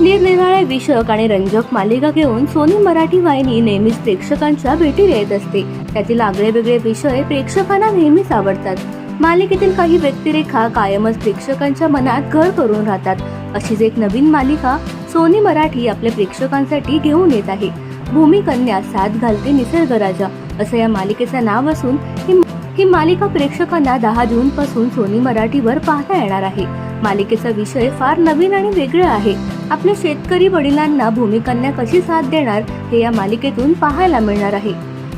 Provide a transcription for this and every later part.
निरनिराळ्या विषयक आणि रंजक मालिका घेऊन सोनी मराठी वाहिनी नेहमीच प्रेक्षकांच्या भेटीला येत असते. त्यातील आगळे वेगळे विषय प्रेक्षकांना नेहमीच आवडतात. मालिकेतील काही व्यक्तिरेखा कायमच प्रेक्षकांच्या मनात घर करून राहतात. अशीच एक नवीन मालिका सोनी मराठी आपल्या प्रेक्षकांसाठी घेऊन येत आहे. भूमिकन्या साथ घालते निसर्ग राजा असं या मालिकेचं नाव असून ही ही मालिका प्रेक्षकांना दहा जून पासून सोनी मराठीवर पाहता येणार आहे. मालिकेचा विषय फार नवीन आणि वेगळा आहे. आपल्या शेतकरी वडिलांना भूमिकन्या कशी साथ देणार हे या मालिकेतून पाहायला मिळणार आहे.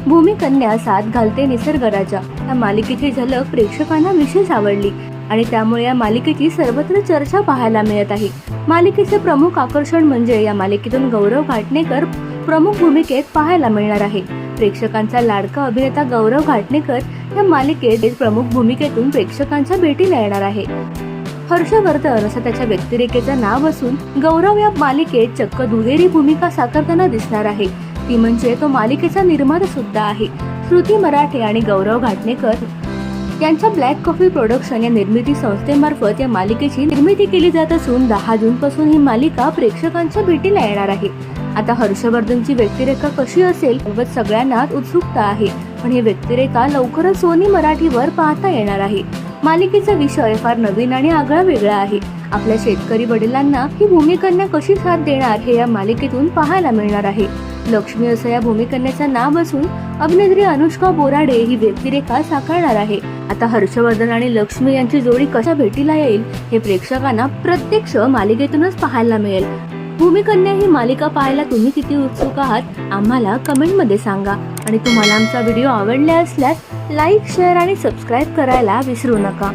भूमिकन्या साथ घालते निसर्गराजा. या मालिकेची झलक प्रेक्षकांना विशेष आवडली आणि त्यामुळे या मालिकेची सर्वत्र चर्चा पाहायला मिळत आहे. मालिकेचे प्रमुख आकर्षण म्हणजे या मालिकेतून गौरव घाटणेकर प्रमुख भूमिकेत पाहायला मिळणार आहे. प्रेक्षकांचा लाडका अभिनेता गौरव घाटणेकर या मालिकेत प्रमुख भूमिकेतून प्रेक्षकांच्या भेटीला येणार आहे. हर्षवर्धन असं त्याच्या व्यक्तिरेखेचं नाव असून गौरव या मालिकेत चक्क दुहेरी भूमिका साकारताना दिसणार आहे. ती म्हणजे तो मालिकेचा निर्माता सुद्धा आहे. श्रुती मराठे आणि गौरव घाटणेकर यांच्या ब्लॅक कॉफी प्रोडक्शन या निर्मिती संस्थेमार्फत या मालिकेची निर्मिती केली जात असून दहा जून पासून ही मालिका प्रेक्षकांच्या भेटीला येणार आहे. आता हर्षवर्धनची व्यक्तिरेखा कशी असेल याबाबत सगळ्यांनाच उत्सुकता आहे. पण ही व्यक्तिरेखा लवकरच सोनी मराठीवर पाहता येणार आहे. मालिकेचा विषय फार नवीन आणि आगळा वेगळा आहे. आपल्या शेतकरी वडिलांना ही भूमिकन्या कशी साथ देणार हे या मालिकेतून पाहायला मिळणार आहे. लक्ष्मी असं या भूमिकन्याचं नाव असून अभिनेत्री अनुष्का बोराडे ही व्यक्तिरेखा साकारणार आहे. आता हर्षवर्धन आणि लक्ष्मी यांची जोडी कशा भेटीला येईल हे प्रेक्षकांना प्रत्यक्ष मालिकेतूनच पाहायला मिळेल. भूमिकन्या ही मालिका पाहायला तुम्ही किती उत्सुक आहात आम्हाला कमेंटमध्ये सांगा. आणि तुम्हाला आमचा व्हिडिओ आवडला असल्यास लाईक शेअर आणि सबस्क्राईब करायला विसरू नका.